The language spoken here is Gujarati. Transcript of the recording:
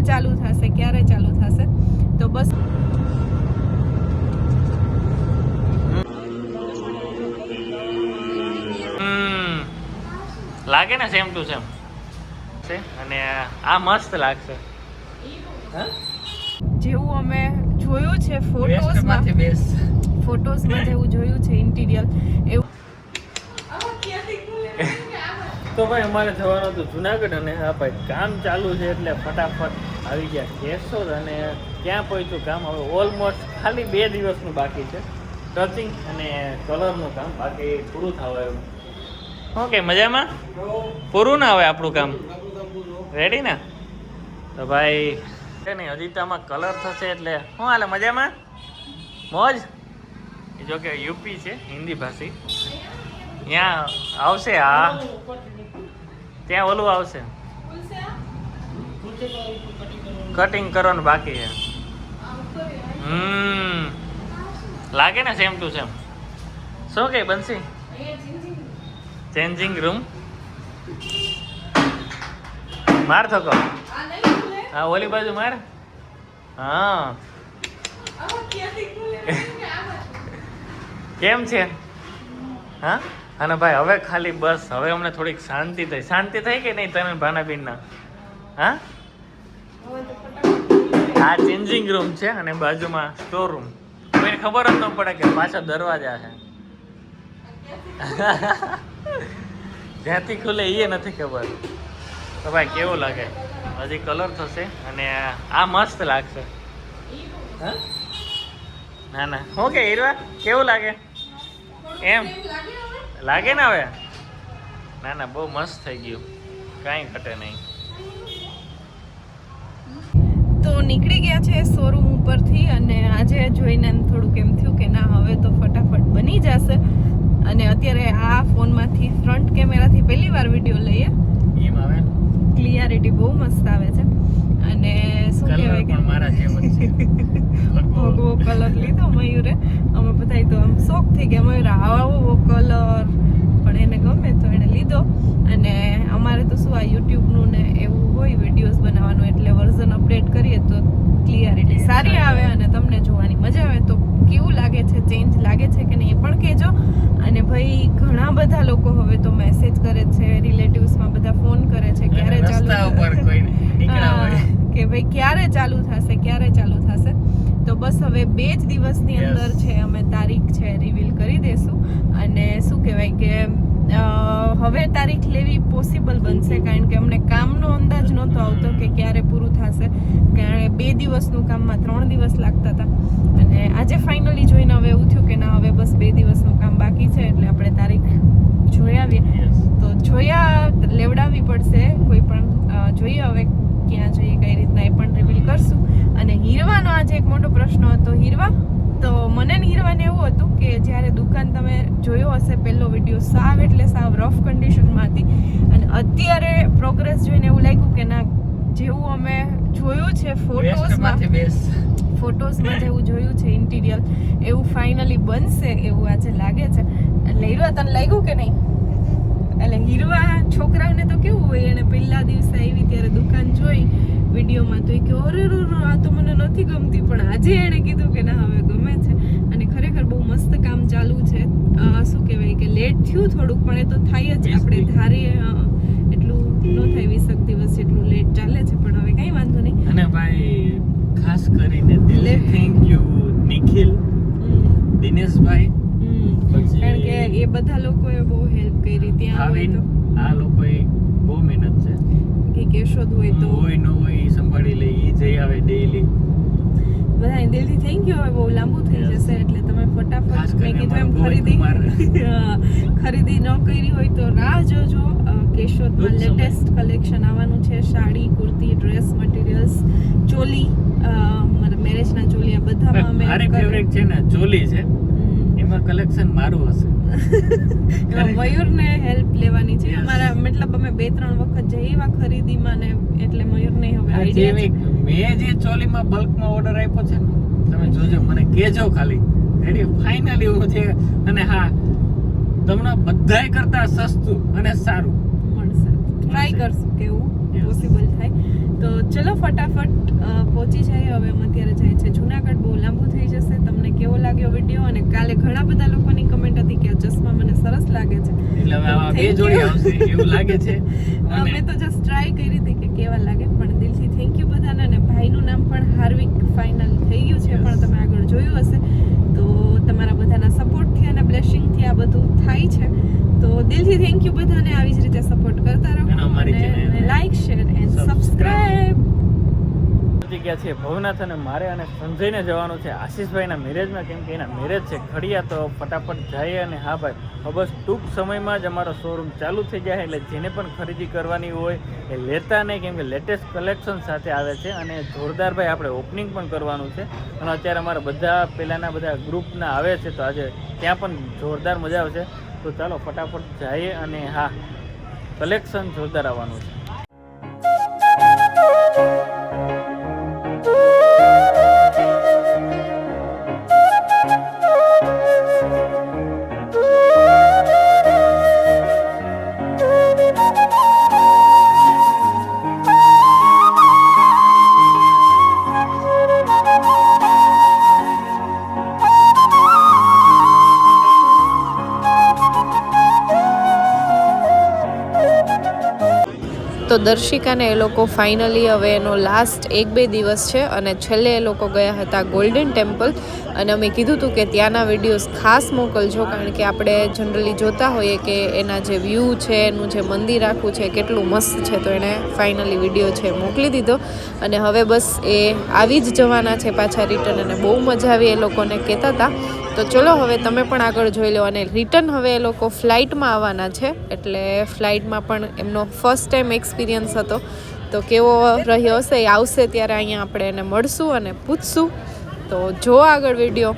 ચાલુ થશે? ક્યારે ચાલુ થશે? તો બસ. હમ. લાગે ને સેમ ટુ સેમ છે? અને આ મસ્ત લાગશે. જેવું અમે જોયું છે ફોટોઝમાં ફોટોઝમાં જેવું જોયું છે ઇન્ટિરિયર એવું. તો ભાઈ અમારે જવાનું હતું જુનાગઢ અને હા ભાઈ કામ ચાલુ છે એટલે ફટાફટ આવી ગયા કેશોદ અને ક્યાં પહોંચ્યું કામ હવે ઓલમોસ્ટ ખાલી બે દિવસનું બાકી છે. ટચિંગ અને કલરનું કામ, બાકી પૂરું થવા એવું ઓકે, મજામાં? પૂરું ના આવે આપણું કામ. રેડી ને? તો ભાઈ, છે તો આમાં કલર થશે એટલે શું હાલે, મજામાં? મોજ? જો કે યુપી છે, હિન્દી ભાષી. ત્યાં આવશે હા. ત્યાં ઓલું આવશે. કટિંગ કરવાનું બાકી છે. હમ. લાગે ને સેમ ટુ સેમ શું કે બનશી ચેન્જિંગ રૂમ માર થકો. હા ઓલી બાજુ માર. હા. કેમ છે? હા? અને ભાઈ, હવે ખાલી બસ, હવે અમને થોડીક શાંતિ થઈ. શાંતિ થઈ કે નહીં તને ભાનાબીનના? હા? આ ચેન્જિંગ રૂમ છે અને બાજુમાં સ્ટોર રૂમ કોઈને ખબર જ ન પડે કે પાછળ દરવાજા છે. જ્યાંથી ખુલે એ નથી ખબર. તો ભાઈ, કેવું લાગે? હજી કલર થશે અને આ મસ્ત લાગશે. હા? ના ના. શું કે હીરવા? કેવું લાગે? એમ? લાગે ને હવે? ના ના બહુ મસ્ત થઈ ગયું. કાંઈ ઘટે નહીં. તો નીકળી ગયા છે શોરૂમ ઉપરથી અને આજે જોઈને એમ થોડુંક એમ થયું કે ના હવે તો ફટાફટ બની જશે. અને અત્યારે આ ફોનમાંથી ફ્રન્ટ કેમેરાથી પહેલી વાર વીડિયો લઈએ. એમ આવે? ક્લિયરિટી બહુ મસ્ત આવે છે. અને શું કહેવાય કે મારા જેમ છે. ભગવો કલર લીધો મયુરે. અમે બધા તો આમ શોખ થઈ ગયા. મયુર આવો કલર પણ એને ગમે તો એને લીધો. અને અમારે તો શું આ યુટ્યુબનું ને એવું હોય વિડીયોઝ બનાવવાનું એટલે વર્ઝન અપડેટ કરીએ તો ક્લિયરિટી સારી આવે અને તમને જોવાની મજા આવે. તો કેવું લાગે છે? ચેન્જ લાગે છે કે નહીં એ પણ કહેજો. અને ભાઈ ઘણા બધા લોકો હવે તો મેસેજ કરે છે રિલેટિવ્સમાં બધા ફોન કરે છે ક્યારે ચાલુ રસ્તા ઉપર કોઈ નીકળ્યા હોય હા, કે ભાઈ ક્યારે ચાલુ થશે ક્યારે ચાલુ થશે? તો બસ હવે બે જ દિવસની અંદર છે અમે તારીખ છે રિવીલ કરી દેશું. અને શું કહેવાય કે હવે તારીખ લેવી પોસિબલ બનશે કારણ કે અમને કામનો અંદાજ નહોતો આવતો કે ક્યારે પૂરું થશે. કારણ કે બે દિવસનું કામમાં ત્રણ દિવસ લાગતા હતા. અને આજે ફાઇનલી જોઈને હવે એવું થયું કે ના હવે બસ બે દિવસનું કામ બાકી છે એટલે આપણે તારીખ જોઈ આવીએ. તો જોયા લેવડાવવી પડશે કોઈ પણ જોઈએ હવે ક્યાં જઈએ કઈ રીતના એ પણ રિવીલ કરશું અને આજે એક મોટો પ્રશ્ન હતો હીરવા. તો મને ને હીરવાને એવું હતું કે જ્યારે દુકાન તમે જોયો હશે પહેલો વીડિયો સાવ એટલે સાવ રફ કન્ડિશનમાં હતી અને અત્યારે પ્રોગ્રેસ જોઈને એવું લાગ્યું કે ના જેવું અમે જોયું છે ફોટોઝમાં ફોટોઝમાં જેવું જોયું છે ઇન્ટિરિયર એવું ફાઇનલી બનશે એવું આજે લાગે છે. એટલે હીરવા તને લાગ્યું કે નહીં? એટલે હીરવા છોકરાઓને તો કેવું હોય એને પહેલા દિવસે આવી ત્યારે દુકાન જોઈ વિડીયોમાં તો એ કે અરે રો રો આ તો મને નથી ગમતી પણ આજે એણે કીધું કે ના હવે ગમે છે. અને ખરેખર બહુ મસ્ત કામ ચાલુ છે. શું કહેવાય કે લેટ થયું થોડુંક પણ એ તો થાય જ. આપણે ધારીએ એટલું ન થાય વીસક દિવસ એટલું લેટ ચાલે છે પણ હવે કંઈ વાંધો નહીં. અને ભાઈ ખાસ કરીને દિલે. Thank you Nikhil. દિનેશભાઈ. કારણ કે એ બધા લોકોએ બહુ હેલ્પ કરી ત્યાં આ લોકોએ બહુ મહેનત છે. કે કેશોદ હોય તો હોય ન હોય સંભાળી લે ઈ જઈ આવે ડેઈલી બધા દિલથી થેન્ક યુ હવે બહુ લાંબુ થઈ જશે એટલે તમે ફટાફટ મેં કીધું એમ ખરીદી ખરીદી ન કરી હોય તો રાહ જોજો. કેશોદમાં લેટેસ્ટ કલેક્શન આવવાનું છે સાડી કુર્તી ડ્રેસ મટીરિયલ્સ ચોલી. મારા મેરેજના ચોલી આ બધામાં અમે ફેવરેટ છે ને ચોલી છે. કલેક્શન મારું હશે. મયુર મયુરને હેલ્પ લેવાની છે. અમારા મતલબ અમે બે ત્રણ વખત જઈવા ખરીદીમાં ને એટલે મયુરને હવે આઈડિયા છે. મેં જે ચોલીમાં બલ્કમાં ઓર્ડર આપ્યો છે ને તમે જોજો મને કહેજો ખાલી. રેડી ફાઇનલી હું છે અને હા તમને બધાય કરતા સસ્તું અને સારું. મળશે. ટ્રાય. કરશું કેવું પોસિબલ થાય. તો ચલો ફટાફટ પહોંચી જાય હવે અમે અત્યારે જાય છે જુનાગઢ બહુ લાંબુ થઈ જશે તમને કેવો લાગ્યો વીડિયો અને કાલે ઘણા બધા લોકોની કમેન્ટ હતી કે આ ચશ્મા મને સરસ લાગે છે. એટલે હવે આવા બે જોડી આવશે એવું લાગે છે. અમે તો જસ્ટ ટ્રાય કરી હતી કે કેવા લાગે પણ દિલથી થેન્ક યુ બધાને અને ભાઈનું નામ પણ હાર્વિક ફાઇનલ થઈ ગયું છે પણ તમે આગળ જોયું હશે. તો તમારા બધાના સપોર્ટથી અને બ્લેસિંગથી આ બધું થાય છે. તો દિલથી થેન્ક યુ બધાને આવી જ રીતે સપોર્ટ કરતા રહો અને લાઈક શેર ગયા છે ભવનાથ અને મારે અને સંજયને જવાનું છે. આશીષભાઈના મેરેજમાં કેમ કે એના મેરેજ છે. ખડિયા તો ફટાફટ જઈએ અને હા ભાઈ બસ ટૂંક સમયમાં જ અમારો શોરૂમ ચાલુ થઈ જાય એટલે જેને પણ ખરીદી કરવાની હોય એ લેતા નહીં કેમ કે લેટેસ્ટ કલેક્શન સાથે આવે છે અને જોરદાર ભાઈ આપણે ઓપનિંગ પણ કરવાનું છે. અને અત્યારે અમારા બધા પહેલાંના બધા ગ્રુપના આવે છે તો આજે ત્યાં પણ જોરદાર મજા આવશે. તો ચાલો ફટાફટ જઈએ અને હા કલેક્શન જોરદાર આવવાનું છે. તો દર્શિકાને એ લોકો ફાઇનલી હવે એનો લાસ્ટ એક બે દિવસ છે અને છેલ્લે એ લોકો ગયા હતા ગોલ્ડન ટેમ્પલ અને અમે કીધું હતું કે ત્યાંના વિડીયોઝ ખાસ મોકલજો, કારણ કે આપણે જનરલી જોતા હોઈએ કે એના જે વ્યૂ છે, એનું જે મંદિર આખું છે, કેટલું મસ્ત છે, તો એણે ફાઇનલી વીડિયો છે મોકલી દીધો. અને હવે બસ એ આવી જ જવાના છે પાછા રિટર્ન અને બહુ મજા આવી એ લોકોને કહેતા હતા તો ચલો હવે તમે પણ આગળ જોઈ લો અને રિટર્ન હવે એ લોકો ફ્લાઇટમાં આવવાના છે, એટલે ફ્લાઇટમાં પણ એમનો ફર્સ્ટ ટાઈમ એક્સપિરિયન્સ હતો. તો કેવો રહ્યો હશે એ આવશે ત્યારે અહીંયા આપણે એને મળશું અને પૂછશું. તો જો આગળ વીડિયો.